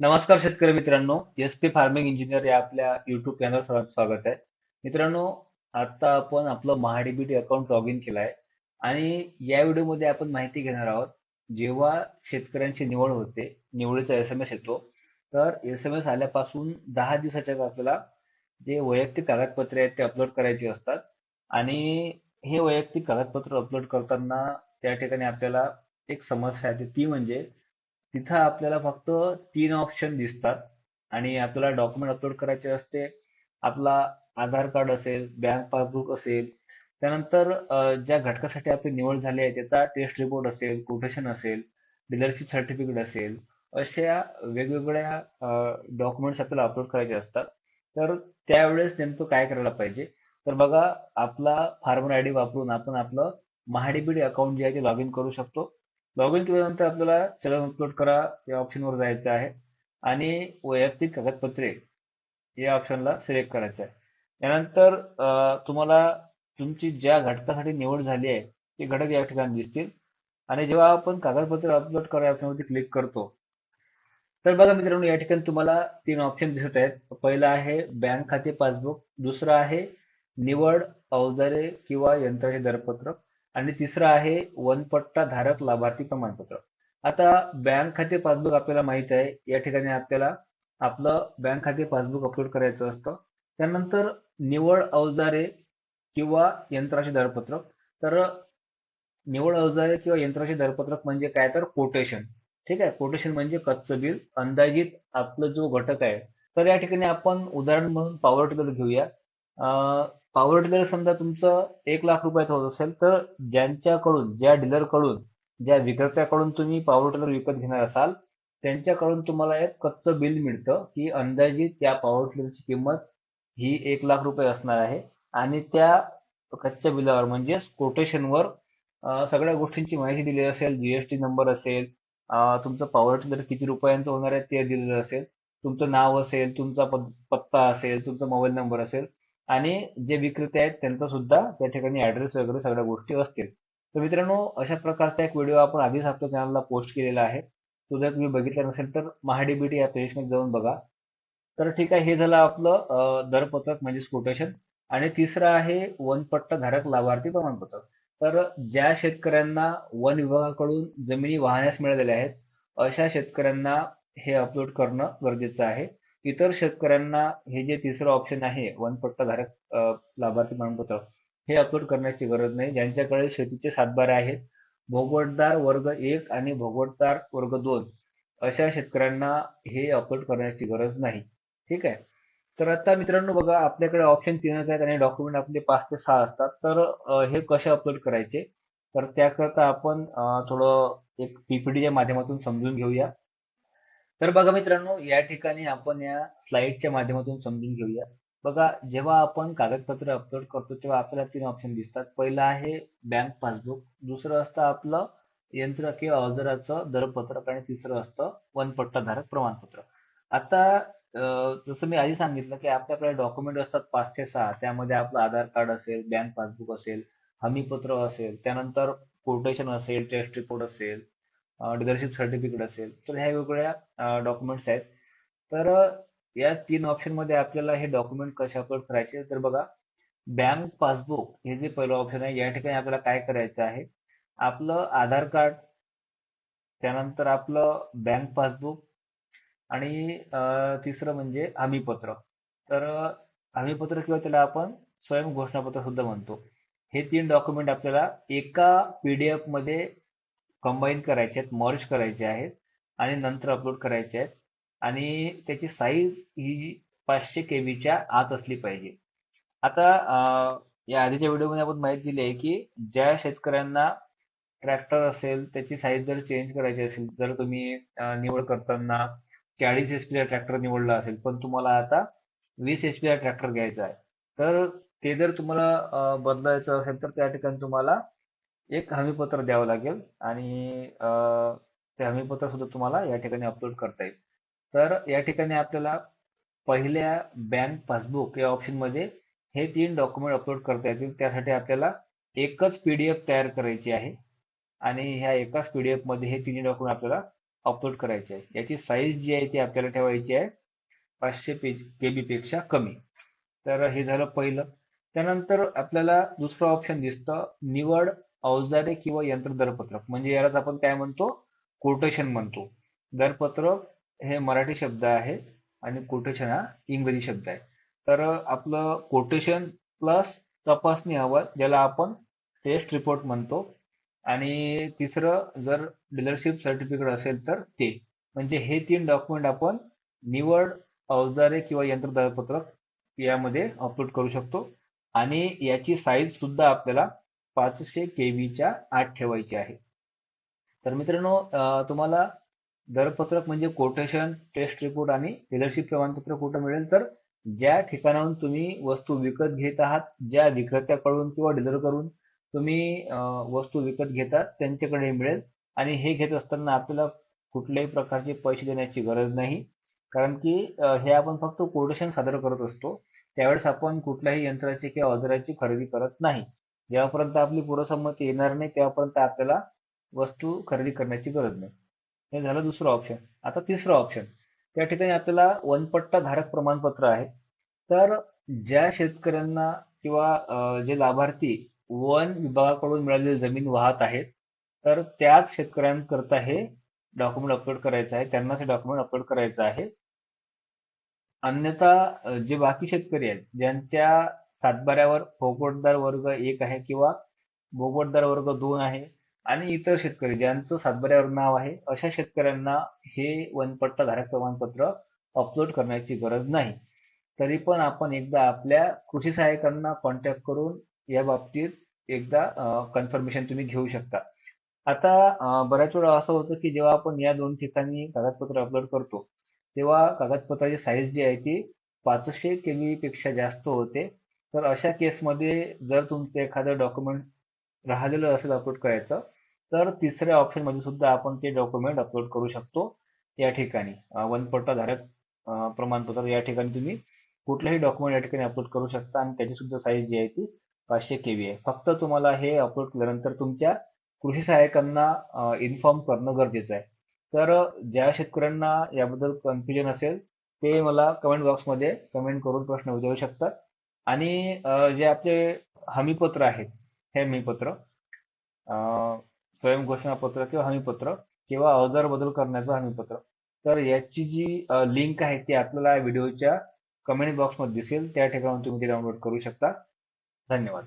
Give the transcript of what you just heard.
नमस्कार शेतकरी मित्रांनो एस पी फार्मिंग इंजिनियर या आपल्या युट्यूब चॅनल सर्वांचं स्वागत आहे. मित्रांनो आता आपण आपलं महाडीबीटी अकाउंट लॉग इन केलं आहे आणि या व्हिडिओमध्ये आपण माहिती घेणार आहोत जेव्हा शेतकऱ्यांची निवड होते निवडीचा एस एम एस येतो तर एस एम एस आल्यापासून दहा दिवसाच्या आपल्याला जे वैयक्तिक कागदपत्रे आहेत ते अपलोड करायचे असतात आणि हे वैयक्तिक कागदपत्र अपलोड करताना त्या ठिकाणी आपल्याला एक समस्या आहे ती म्हणजे तिथं आपल्याला फक्त तीन ऑप्शन दिसतात. आणि आपल्याला डॉक्युमेंट अपलोड करायचे असते. आपला आधार कार्ड असेल बँक पासबुक असेल. त्यानंतर ज्या घटकासाठी आपली निवड झाली आहे त्याचा टेस्ट रिपोर्ट असेल कोटेशन असेल डीलरशिप सर्टिफिकेट असेल अशा वेगवेगळ्या डॉक्युमेंट्स आपल्याला अपलोड करायचे असतात. तर त्यावेळेस नेमकं काय करायला पाहिजे? तर बघा आपला फार्मर आय डी वापरून आपण आपलं महाडीबीडी अकाउंट जे आहे ते लॉग इन करू शकतो. लॉग इन केल्यानंतर आपल्याला चलन अपलोड करा या ऑप्शनवर जायचं आहे. आणि वैयक्तिक कागदपत्रे या ऑप्शनला सिलेक्ट करायचं आहे. यानंतर तुम्हाला तुमची ज्या घटकासाठी निवड झाली आहे ते घटक या ठिकाणी दिसतील. आणि जेव्हा आपण कागदपत्र अपलोड करा ऑप्शनवरती क्लिक करतो. तर बघा मित्रांनो या ठिकाणी तुम्हाला तीन ऑप्शन दिसत आहेत. पहिलं आहे बँक खाते पासबुक दुसरं आहे निवड अवजारे किंवा यंत्राचे दरपत्रक. आणि तिसरं आहे वनपट्टा धारक लाभार्थी प्रमाणपत्र. आता बँक खाते पासबुक आपल्याला माहीत आहे. या ठिकाणी आपल्याला आपलं बँक खाते पासबुक अपलोड करायचं असतं. त्यानंतर निवड अवजारे किंवा यंत्राचे दरपत्रक. तर निवड अवजारे किंवा यंत्राचे दरपत्रक म्हणजे काय? तर कोटेशन ठीक आहे? कोटेशन म्हणजे कच्चं बिल अंदाजित आपलं जो घटक आहे. तर या ठिकाणी आपण उदाहरण म्हणून पॉवर टिलर घेऊया. पॉवर टिलर समजा तुमचं एक लाख रुपयाचं होत असेल तर ज्यांच्याकडून ज्या डीलरकडून ज्या विक्रेत्याकडून तुम्ही पॉवर टिलर विकत घेणार असाल त्यांच्याकडून तुम्हाला एक कच्चं बिल मिळतं की अंदाजित त्या पॉवर टिलरची किंमत ही एक लाख रुपये असणार आहे. आणि त्या कच्च्या बिलावर म्हणजेच कोटेशनवर सगळ्या गोष्टींची माहिती दिलेली असेल जीएसटी नंबर असेल तुमचं पॉवर टिलर किती रुपयांचं होणार आहे ते दिलेलं असेल तुमचं नाव असेल तुमचा पत्ता असेल तुमचा मोबाईल नंबर असेल आणि जे विक्रेते आहेत त्यांचा सुद्धा त्या ठिकाणी ऍड्रेस वगैरे सगळ्या गोष्टी असतील. तर मित्रांनो अशा प्रकारचा एक व्हिडिओ आपण आधीच आपल्या चॅनलला पोस्ट केलेला आहे. तो जर तुम्ही बघितला नसेल तर महाडीबीटी या पेजमध्ये जाऊन बघा. तर ठीक आहे हे झालं आपलं दरपत्रक म्हणजेच कोटेशन आणि तिसरं आहे वनपट्टा धारक लाभार्थी प्रमाणपत्र. तर ज्या शेतकऱ्यांना वन विभागाकडून जमिनी वाहण्यास मिळालेल्या आहेत अशा शेतकऱ्यांना हे अपलोड करणं गरजेचं आहे. इतर शेतकऱ्यांना हे जे तिसरं ऑप्शन आहे वनपट्टाधारक लाभार्थी प्रमाणपत्र हे अपलोड करण्याची गरज नाही. ज्यांच्याकडे शेतीचे सातबारे आहेत भोगवटदार वर्ग एक आणि भोगवटदार वर्ग दोन अशा शेतकऱ्यांना हे अपलोड करण्याची गरज नाही. ठीक आहे? तर आता मित्रांनो बघा आपल्याकडे ऑप्शन तीनच आहेत आणि डॉक्युमेंट आपले पाच ते सहा असतात. तर हे कसे अपलोड करायचे? तर त्याकरता आपण थोडं एक पीपीडीच्या माध्यमातून समजून घेऊया. तर बघा मित्रांनो या ठिकाणी आपण या स्लाइडच्या माध्यमातून समजून घेऊया. बघा जेव्हा आपण कागदपत्र अपलोड करतो तेव्हा आपल्याला तीन ऑप्शन दिसतात. पहिलं आहे बँक पासबुक दुसरं असतं आपलं यंत्र किंवा अवजाराचं दरपत्रक आणि तिसरं असतं वनपट्टाधारक प्रमाणपत्र. आता जसं मी आधी सांगितलं की आपल्याकडे डॉक्युमेंट असतात पाच ते सहा. त्यामध्ये आपलं आधार कार्ड असेल बँक पासबुक असेल हमीपत्र असेल त्यानंतर कोटेशन असेल टेस्ट रिपोर्ट असेल डीलरशिप सर्टिफिकेट असेल तर ह्या वेगवेगळ्या डॉक्युमेंट्स आहेत. तर या तीन ऑप्शनमध्ये आपल्याला हे डॉक्युमेंट कसे अपलोड करायचे तर बघा बँक पासबुक हे जे पहिलं ऑप्शन आहे या ठिकाणी आपल्याला काय करायचं आहे? आपलं आधार कार्ड त्यानंतर आपलं बँक पासबुक आणि तिसरं म्हणजे हमीपत्र. तर हमीपत्र किंवा त्याला आपण स्वयं घोषणापत्र सुद्धा म्हणतो. हे तीन डॉक्युमेंट आपल्याला एका पीडीएफमध्ये कंबाईन करायचे आहेत मर्ज करायचे आहेत आणि नंतर अपलोड करायचे आहेत. आणि त्याची साईज ही पाचशे केबीच्या आत असली पाहिजे. आता या आधीच्या व्हिडिओमध्ये आपण माहिती दिली आहे की ज्या शेतकऱ्यांना ट्रॅक्टर असेल त्याची साईज जर चेंज करायची असेल जर तुम्ही निवड करताना चाळीस एच पीचा ट्रॅक्टर निवडला असेल पण तुम्हाला आता वीस एच पीचा ट्रॅक्टर घ्यायचा आहे तर ते जर तुम्हाला बदलायचं असेल तर त्या ठिकाणी तुम्हाला एक हमीपत्र द्यावं लागेल आणि ते हमीपत्र सुद्धा तुम्हाला या ठिकाणी अपलोड करता येईल. तर या ठिकाणी आपल्याला पहिल्या बँक पासबुक या ऑप्शनमध्ये हे तीन डॉक्युमेंट अपलोड करता येतील. त्यासाठी आपल्याला एकच पीडीएफ तयार करायची आहे आणि ह्या एकाच पीडीएफमध्ये हे तिन्ही डॉक्युमेंट आपल्याला अपलोड करायचे आहे. याची साईज जी आहे ती आपल्याला ठेवायची आहे पाचशे पेज केबी पेक्षा कमी. तर हे झालं पहिलं. त्यानंतर आपल्याला दुसरं ऑप्शन दिसतं निवड अवजारे किंवा यंत्र दरपत्रक म्हणजे यालाच आपण काय म्हणतो? कोटेशन म्हणतो. दरपत्रक हे मराठी शब्द आहे आणि कोटेशन हा इंग्रजी शब्द आहे. तर आपलं कोटेशन प्लस तपासणी अहवाल ज्याला आपण टेस्ट रिपोर्ट म्हणतो. आणि तिसरं जर डीलरशिप सर्टिफिकेट असेल तर ते. म्हणजे हे तीन डॉक्युमेंट आपण निवड अवजारे किंवा यंत्र दरपत्रक यामध्ये अपलोड करू शकतो. आणि याची साईज सुद्धा आपल्याला पाचशे केबीच्या आत ठेवायची आहे. तर मित्रांनो तुम्हाला दरपत्रक म्हणजे कोटेशन टेस्ट रिपोर्ट आणि डीलरशिप प्रमाणपत्र कुठं मिळेल? तर ज्या ठिकाणाहून तुम्ही वस्तू विकत घेत आहात ज्या विक्रेत्याकडून किंवा डीलरकडून तुम्ही वस्तू विकत घेतात त्यांच्याकडे मिळेल. आणि हे घेत असताना आपल्याला कुठल्याही प्रकारचे पैसे देण्याची गरज नाही. कारण की हे आपण फक्त कोटेशन सादर करत असतो. त्यावेळेस आपण कुठल्याही यंत्राची किंवा अवजाराची खरेदी करत नाही. जेव्हापर्यंत आपली पूर्वसंमती येणार नाही तेव्हापर्यंत आपल्याला वस्तू खरेदी करण्याची गरज नाही. हे झालं दुसरं ऑप्शन आता तिसरं ऑप्शन त्या ठिकाणी आपल्याला वनपट्टा धारक प्रमाणपत्र आहे. तर ज्या शेतकऱ्यांना किंवा जे लाभार्थी वन विभागाकडून मिळालेली जमीन वाहत आहेत तर त्याच शेतकऱ्यांकरता हे डॉक्युमेंट अपलोड करायचं आहे. त्यांनाच हे डॉक्युमेंट अपलोड करायचं आहे. अन्यथा जे बाकी शेतकरी आहेत ज्यांच्या सातबाऱ्यावर भोगवटदार वर्ग एक आहे किंवा भोगवटदार वर्ग दोन आहे. आणि इतर शेतकरी ज्यांचं सातबाऱ्यावर नाव आहे अशा शेतकऱ्यांना हे वनपट्टा धारक प्रमाणपत्र अपलोड करण्याची गरज नाही. तरी पण आपण एकदा आपल्या कृषी सहाय्यकांना कॉन्टॅक्ट करून या बाबतीत एकदा कन्फर्मेशन तुम्ही घेऊ शकता. आता बऱ्याच वेळा असं होतं की जेव्हा आपण या दोन ठिकाणी कागदपत्र अपलोड करतो तेव्हा कागदपत्राची साईज जी आहे ती पाचशे केबी पेक्षा जास्त होते. तर अशा केसमध्ये जर तुमचं एखादं डॉक्युमेंट राहिलेलं असेल अपलोड करायचं तर तिसऱ्या ऑप्शनमध्ये सुद्धा आपण ते डॉक्युमेंट अपलोड करू शकतो. या ठिकाणी वनपट्टा धारक प्रमाणपत्र या ठिकाणी तुम्ही कुठलंही डॉक्युमेंट या ठिकाणी अपलोड करू शकता आणि त्याची सुद्धा साईज जी आहे ती पाचशे केबी आहे. फक्त तुम्हाला हे अपलोड केल्यानंतर तुमच्या कृषी सहाय्यकांना इन्फॉर्म करणं गरजेचं आहे. तर ज्या शेतकऱ्यांना याबद्दल कन्फ्युजन असेल ते मला कमेंट बॉक्समध्ये कमेंट करून प्रश्न विचारू शकतात. आणि जे आपले हमीपत्र आहेत हे हमीपत्र स्वयं घोषणापत्र किंवा हमीपत्र किंवा अवजार बदल करण्याचं हमीपत्र. तर याची जी लिंक आहे ती आपल्याला व्हिडिओच्या कमेंट बॉक्समध्ये दिसेल. त्या ठिकाणी तुम्ही ते डाउनलोड करू शकता. धन्यवाद.